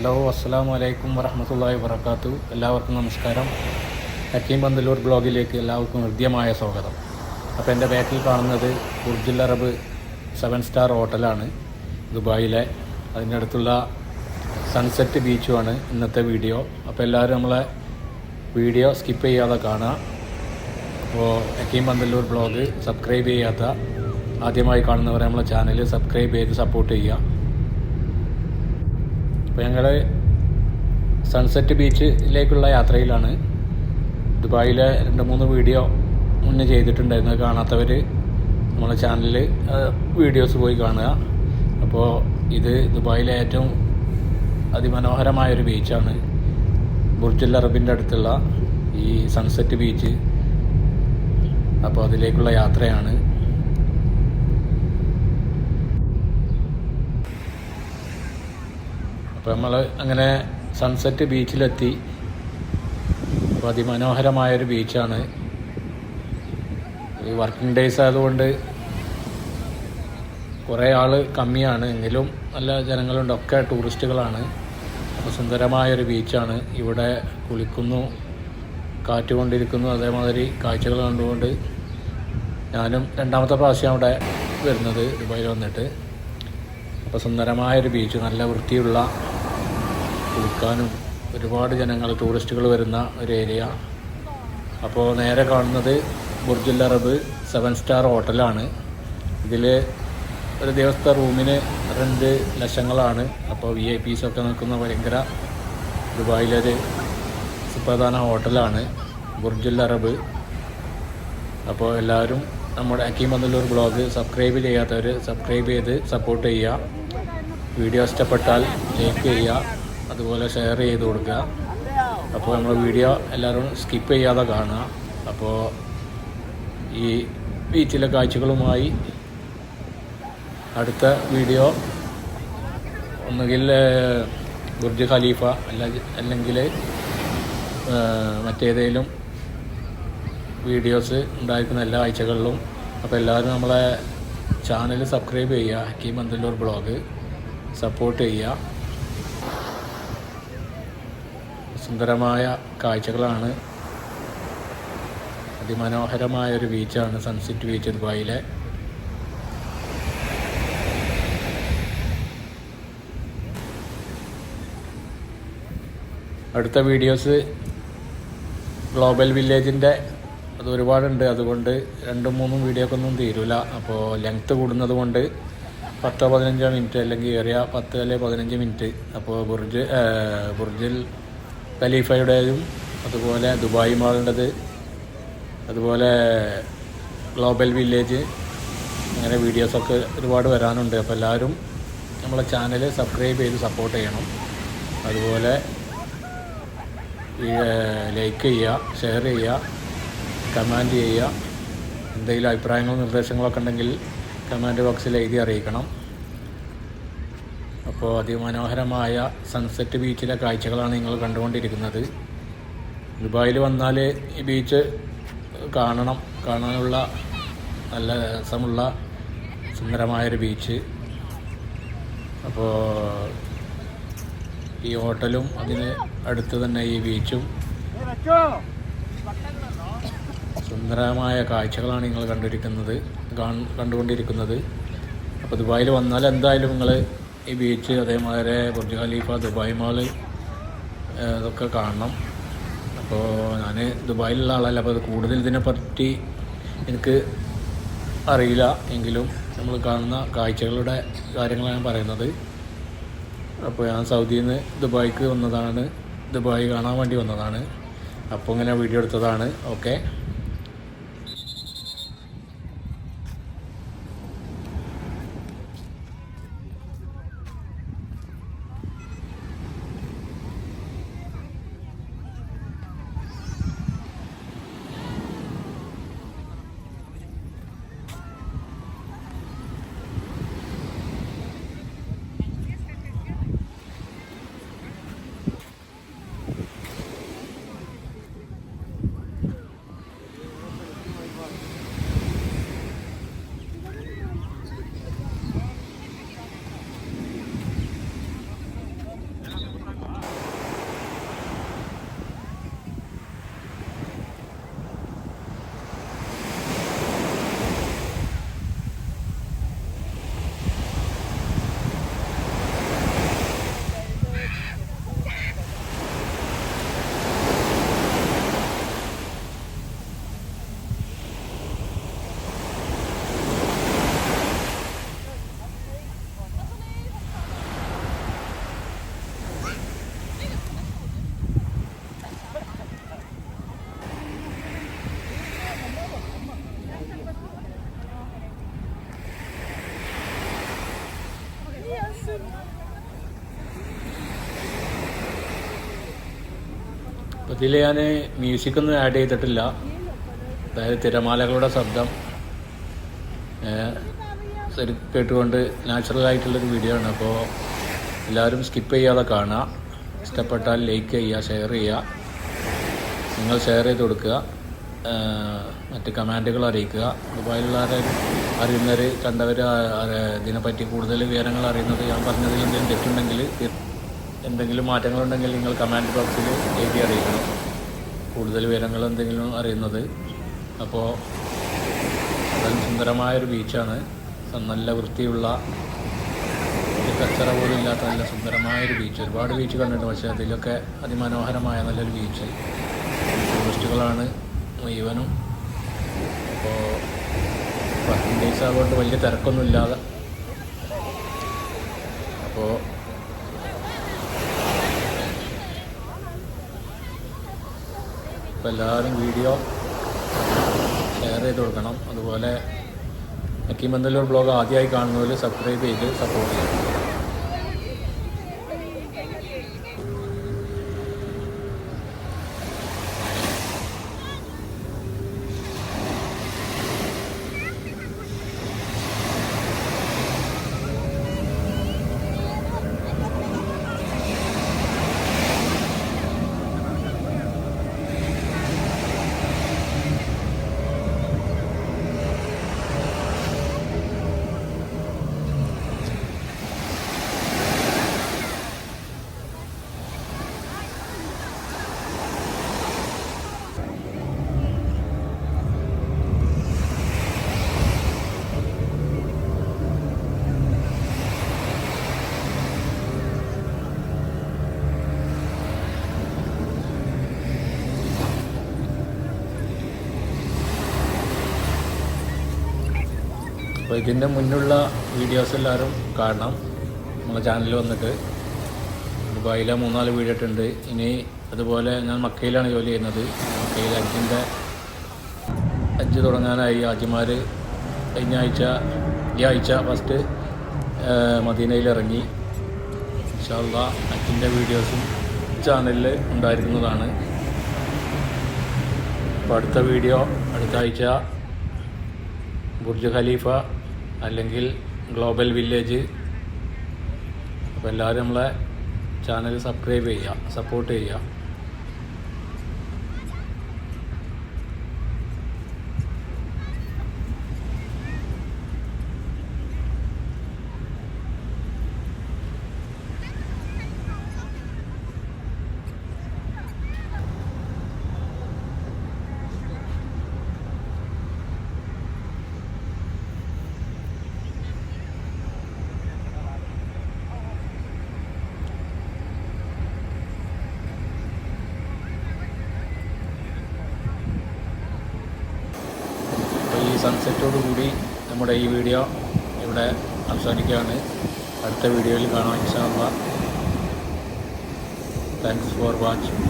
Hello അസ്സാം വലൈക്കും വറഹമത്തല്ലാഹി വർക്കാത്തു എല്ലാവർക്കും നമസ്കാരം. ഹക്കീം പന്തലൂർ ബ്ലോഗിലേക്ക് എല്ലാവർക്കും ഹൃദ്യമായ സ്വാഗതം. അപ്പോൾ എന്റെ ബാക്കിൽ കാണുന്നത് ബുർജുൽ അറബ് സെവൻ സ്റ്റാർ ഹോട്ടലാണ് ദുബായിലെ. അതിന്റെ അടുത്തുള്ള സൺസെറ്റ് ബീച്ചുമാണ് ഇന്നത്തെ വീഡിയോ. അപ്പോൾ എല്ലാവരും നമ്മളെ വീഡിയോ സ്കിപ്പ് ചെയ്യാതെ കാണുക. അപ്പോൾ ഹക്കീം പന്തല്ലൂർ ബ്ലോഗ് സബ്സ്ക്രൈബ് ചെയ്യാത്ത ആദ്യമായി കാണുന്നവരെ നമ്മളെ ചാനൽ സബ്സ്ക്രൈബ് ചെയ്ത് സപ്പോർട്ട് ചെയ്യുക. അപ്പോൾ ഞങ്ങൾ സൺസെറ്റ് ബീച്ചിലേക്കുള്ള യാത്രയിലാണ്. ദുബായിലെ രണ്ട് മൂന്ന് വീഡിയോ മുന്നേ ചെയ്തിട്ടുണ്ടായിരുന്നു. കാണാത്തവർ നമ്മളെ ചാനലിൽ വീഡിയോസ് പോയി കാണുക. അപ്പോൾ ഇത് ദുബായിലെ ഏറ്റവും അതിമനോഹരമായൊരു ബീച്ചാണ് ബുർജുൽ അറബിന്റെ അടുത്തുള്ള ഈ സൺസെറ്റ് ബീച്ച് അപ്പോൾ അതിലേക്കുള്ള യാത്രയാണ്. അപ്പോൾ നമ്മൾ അങ്ങനെ സൺസെറ്റ് ബീച്ചിലെത്തി അപ്പോൾ അതിമനോഹരമായൊരു ബീച്ചാണ് ഈ വർക്കിംഗ് ഡേയ്സ് ആയതുകൊണ്ട് കുറേ ആൾ കമ്മിയാണ്. എങ്കിലും നല്ല ജനങ്ങളുണ്ട്. ഒക്കെ ടൂറിസ്റ്റുകളാണ്. അപ്പോൾ സുന്ദരമായൊരു ബീച്ചാണ് ഇവിടെ കുളിക്കുന്നു കാറ്റ് കൊണ്ടിരിക്കുന്നു അതേമാതിരി കാഴ്ചകൾ കണ്ടുകൊണ്ട് ഞാനും രണ്ടാമത്തെ പ്രാവശ്യം അവിടെ വരുന്നത് ദുബായിൽ വന്നിട്ട്. അപ്പോൾ സുന്ദരമായൊരു ബീച്ച് നല്ല വൃത്തിയുള്ള കുളിക്കാനും ഒരുപാട് ജനങ്ങൾ ടൂറിസ്റ്റുകൾ വരുന്ന ഒരു ഏരിയ. അപ്പോൾ നേരെ കാണുന്നത് ബുർജുൽ അറബ് സെവൻ സ്റ്റാർ ഹോട്ടലാണ്. ഇതിൽ ഒരു ദിവസത്തെ റൂമിന് രണ്ട് ലക്ഷങ്ങളാണ്. അപ്പോൾ വി ഐ പീസൊക്കെ നിൽക്കുന്ന ഭയങ്കര ദുബായിലൊരു സുപ്രധാന ഹോട്ടലാണ് ബുർജുൽ അറബ്. അപ്പോൾ എല്ലാവരും നമ്മുടെ അക്കീം പന്തല്ലൂർ ബ്ലോഗ് സബ്സ്ക്രൈബ് ചെയ്യാത്തവർ സബ്സ്ക്രൈബ് ചെയ്ത് സപ്പോർട്ട് ചെയ്യുക. വീഡിയോ ഇഷ്ടപ്പെട്ടാൽ ലൈക്ക് ചെയ്യുക. അതുപോലെ ഷെയർ ചെയ്ത് കൊടുക്കുക. അപ്പോൾ നമ്മൾ വീഡിയോ എല്ലാവരും സ്കിപ്പ് ചെയ്യാതെ കാണുക. അപ്പോൾ ഈ ബീച്ചിലെ കാഴ്ചകളുമായി അടുത്ത വീഡിയോ ഒന്നുകിൽ ബുർജ് ഖലീഫ അല്ല അല്ലെങ്കിൽ മറ്റേതെങ്കിലും വീഡിയോസ് ഉണ്ടായിരിക്കുന്ന എല്ലാ ആഴ്ചകളിലും അപ്പോൾ എല്ലാവരും നമ്മളെ ചാനൽ സബ്സ്ക്രൈബ് ചെയ്യുക. ഹക്കീം അന്തല്ലൂർ ബ്ലോഗ് സപ്പോർട്ട് ചെയ്യുക. സുന്ദരമായ കാഴ്ചകളാണ്. അതിമനോഹരമായ ഒരു ബീച്ചാണ് സൺസെറ്റ് ബീച്ച് ദുബായിലെ അടുത്ത വീഡിയോസ് ഗ്ലോബൽ വില്ലേജിന്റെ അത് ഒരുപാടുണ്ട്. അതുകൊണ്ട് രണ്ടും മൂന്നും വീഡിയോക്കൊന്നും തീരില്ല അപ്പോൾ ലെങ്ത്ത് കൂടുന്നത് കൊണ്ട് പത്തോ പതിനഞ്ചോ മിനിറ്റ് അല്ലെങ്കിൽ ഏറിയ പത്ത് അല്ലെങ്കിൽ പതിനഞ്ച് മിനിറ്റ്. അപ്പോൾ ബുർജ് ബുർജിൽ ഖലീഫയുടേതും അതുപോലെ ദുബായ് മാളിന്റെത് അതുപോലെ ഗ്ലോബൽ വില്ലേജ് അങ്ങനെ വീഡിയോസൊക്കെ ഒരുപാട് വരാനുണ്ട്. അപ്പോൾ എല്ലാവരും നമ്മളെ ചാനൽ സബ്സ്ക്രൈബ് ചെയ്ത് സപ്പോർട്ട് ചെയ്യണം. അതുപോലെ ലൈക്ക് ചെയ്യുക ഷെയർ ചെയ്യുക കമാൻഡ് ചെയ്യുക എന്തെങ്കിലും അഭിപ്രായങ്ങളും നിർദ്ദേശങ്ങളൊക്കെ ഉണ്ടെങ്കിൽ കമാൻഡ് ബോക്സിൽ എഴുതി അറിയിക്കണം. അപ്പോൾ അതിമനോഹരമായ സൺസെറ്റ് ബീച്ചിലെ കാഴ്ചകളാണ് നിങ്ങൾ കണ്ടുകൊണ്ടിരിക്കുന്നത്. ദുബായിൽ വന്നാൽ ഈ ബീച്ച് കാണണം. കാണാനുള്ള നല്ല രസമുള്ള സുന്ദരമായൊരു ബീച്ച് അപ്പോൾ ഈ ഹോട്ടലും അതിന് അടുത്ത് തന്നെ ഈ ബീച്ചും സുന്ദരമായ കാഴ്ചകളാണ് നിങ്ങൾ കണ്ടിരിക്കുന്നത് കണ്ടുകൊണ്ടിരിക്കുന്നത്. അപ്പോൾ ദുബായിൽ വന്നാൽ എന്തായാലും നിങ്ങൾ ഈ ബീച്ച് അതേമാതിരി ബുർജ് ഖലീഫ ദുബായ് മാൾ ഇതൊക്കെ കാണണം. അപ്പോൾ ഞാൻ ദുബായിലുള്ള ആളല്ല അപ്പോൾ അത് കൂടുതൽ ഇതിനെപ്പറ്റി എനിക്ക് അറിയില്ല എങ്കിലും നമ്മൾ കാണുന്ന കാഴ്ചകളുടെ കാര്യങ്ങളാണ് പറയുന്നത്. അപ്പോൾ ഞാൻ സൗദിയിൽ നിന്ന് ദുബായിക്ക് വന്നതാണ്. ദുബായ് കാണാൻ വേണ്ടി വന്നതാണ്. അപ്പോൾ ഇങ്ങനെ വീഡിയോ എടുത്തതാണ്. ഓക്കെ. ഇതിൽ ഞാൻ മ്യൂസിക്കൊന്നും ആഡ് ചെയ്തിട്ടില്ല. അതായത് തിരമാലകളുടെ ശബ്ദം. ശരി കേട്ടുകൊണ്ട് നാച്ചുറൽ ആയിട്ടുള്ളൊരു വീഡിയോ ആണ്. അപ്പോൾ എല്ലാവരും സ്കിപ്പ് ചെയ്യാതെ കാണുക ഇഷ്ടപ്പെട്ടാൽ ലൈക്ക് ചെയ്യുക ഷെയർ ചെയ്യുക. നിങ്ങൾ ഷെയർ ചെയ്ത് കൊടുക്കുക. മറ്റ് കമാൻഡുകൾ അറിയിക്കുക. ദുബായിലുള്ളവരെ അറിയുന്നവർ കണ്ടവർ ഇതിനെപ്പറ്റി കൂടുതൽ വിവരങ്ങൾ അറിയുന്നത് ഞാൻ പറഞ്ഞതിൽ എന്തെങ്കിലും തെറ്റുണ്ടെങ്കിൽ എന്തെങ്കിലും മാറ്റങ്ങളുണ്ടെങ്കിൽ നിങ്ങൾ കമാൻഡ് ബോക്സിൽ എഴുതി അറിയിക്കണം. കൂടുതൽ വിവരങ്ങൾ എന്തെങ്കിലും അറിയുന്നത്. അപ്പോൾ സുന്ദരമായൊരു ബീച്ചാണ് നല്ല വൃത്തിയുള്ള ഒരു കച്ചറ പോലും ഇല്ലാത്ത നല്ല സുന്ദരമായൊരു ബീച്ച് ഒരുപാട് ബീച്ച് കണ്ടിട്ടുണ്ട്. പക്ഷേ അതിലൊക്കെ അതിമനോഹരമായ നല്ലൊരു ബീച്ച് ടൂറിസ്റ്റുകളാണ് മുഴുവനും. അപ്പോൾ വർക്കിംഗ് ഡേയ്സ് ആയതുകൊണ്ട് വലിയ തിരക്കൊന്നും ഇല്ലാതെ അപ്പോൾ അപ്പോൾ എല്ലാവരും വീഡിയോ ഷെയർ ചെയ്ത് കൊടുക്കണം. അതുപോലെ അക്കിമന്തല്ലൂർ ബ്ലോഗ് ആദ്യമായി കാണുന്നവർ സബ്സ്ക്രൈബ് ചെയ്ത് സപ്പോർട്ട് ചെയ്യണം. അപ്പോൾ ഇതിന്റെ മുന്നുള്ള വീഡിയോസ് എല്ലാവരും കാണണം. നമ്മളെ ചാനലിൽ വന്നിട്ട്. ദുബായിലെ മൂന്നാൽ വീഡിയോ ഇട്ടുണ്ട് ഇനി അതുപോലെ ഞാൻ മക്കയിലാണ് ജോലി ചെയ്യുന്നത്. മക്കയിൽ അജിന്റെ ഹജ്ജ് തുടങ്ങാനായി. ആജിമാർ കഴിഞ്ഞ ആഴ്ച ഈ ആഴ്ച ഫസ്റ്റ് മദീനയിൽ ഇറങ്ങി. ഇൻഷാല്ല അച്ഛന്റെ വീഡിയോസും ചാനലിൽ ഉണ്ടായിരുന്നതാണ്. അപ്പോൾ അടുത്ത വീഡിയോ അടുത്ത ആഴ്ച. ബുർജ് ഖലീഫ അല്ലെങ്കിൽ ഗ്ലോബൽ വില്ലേജ് അപ്പോൾ എല്ലാവരും നമ്മളെ ചാനൽ സബ്സ്ക്രൈബ് ചെയ്യുക സപ്പോർട്ട് ചെയ്യുക. അപ്പോൾ സൺസെറ്റോട് കൂടി നമ്മുടെ ഈ വീഡിയോ ഇവിടെ അവസാനിക്കുകയാണ്. അടുത്ത വീഡിയോയിൽ കാണാം ഇൻഷാല്ല താങ്ക്സ് ഫോർ വാച്ചിങ്